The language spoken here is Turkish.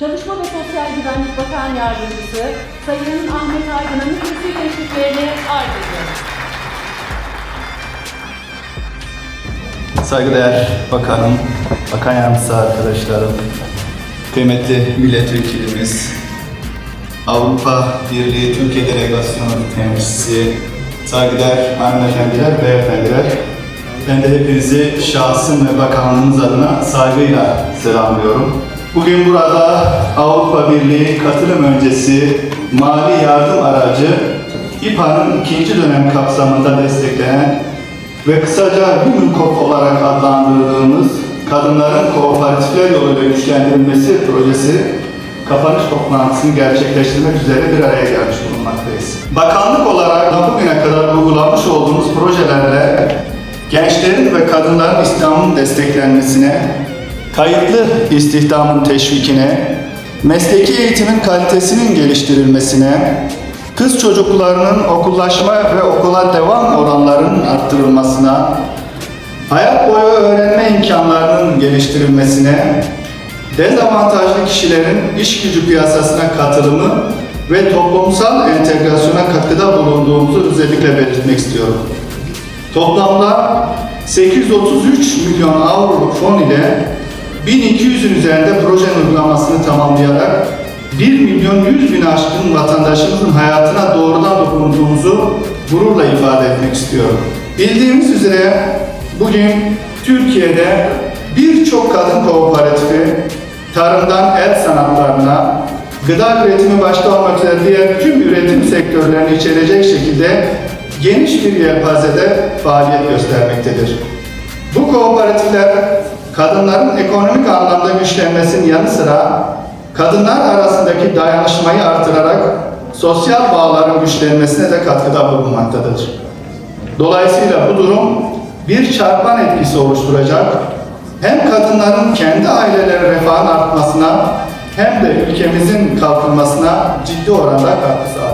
Çalışma ve Sosyal Güvenlik Bakan Yardımcısı Sayın Ahmet Aydın'ın kürsü teşriflerini arz ediyorum. Saygıdeğer Bakanım, Bakan Yardımcısı arkadaşlarım, kıymetli milletvekilimiz, Avrupa Birliği Türkiye Delegasyonu temsilcisi, saygıdeğer hanımefendiler, beyefendiler, ben de hepinizi şahsım ve bakanlığımız adına saygıyla selamlıyorum. Bugün burada Avrupa Birliği katılım öncesi mali yardım aracı İPA'nın ikinci dönem kapsamında desteklenen ve kısaca Human olarak adlandırdığımız kadınların kooperatifler yoluyla güçlendirilmesi projesi kapanış toplantısını gerçekleştirmek üzere bir araya gelmiş bulunmaktayız. Bakanlık olarak da bugüne kadar uygulamış olduğumuz projelerle gençlerin ve kadınların istihdamının desteklenmesine, kayıtlı istihdamın teşvikine, mesleki eğitimin kalitesinin geliştirilmesine, kız çocuklarının okullaşma ve okula devam oranlarının arttırılmasına, hayat boyu öğrenme imkanlarının geliştirilmesine, dezavantajlı kişilerin iş gücü piyasasına katılımı ve toplumsal entegrasyona katkıda bulunduğumuzu özellikle belirtmek istiyorum. Toplamda 833 milyon avroluk fon ile 1200'ün üzerinde projenin uygulamasını tamamlayarak 1 milyon 100 bin aşkın vatandaşımızın hayatına doğrudan dokunduğumuzu gururla ifade etmek istiyorum. Bildiğimiz üzere bugün Türkiye'de birçok kadın kooperatifi tarımdan el sanatlarına, gıda üretimi başta olmak üzere diğer tüm üretim sektörlerini içerecek şekilde geniş bir yelpazede faaliyet göstermektedir. Bu kooperatifler kadınların ekonomik anlamda güçlenmesinin yanı sıra kadınlar arasındaki dayanışmayı artırarak sosyal bağların güçlenmesine de katkıda bulunmaktadır. Dolayısıyla bu durum bir çarpan etkisi oluşturacak, hem kadınların kendi aileleri refahın artmasına hem de ülkemizin kalkınmasına ciddi oranda katkı sağlayacak.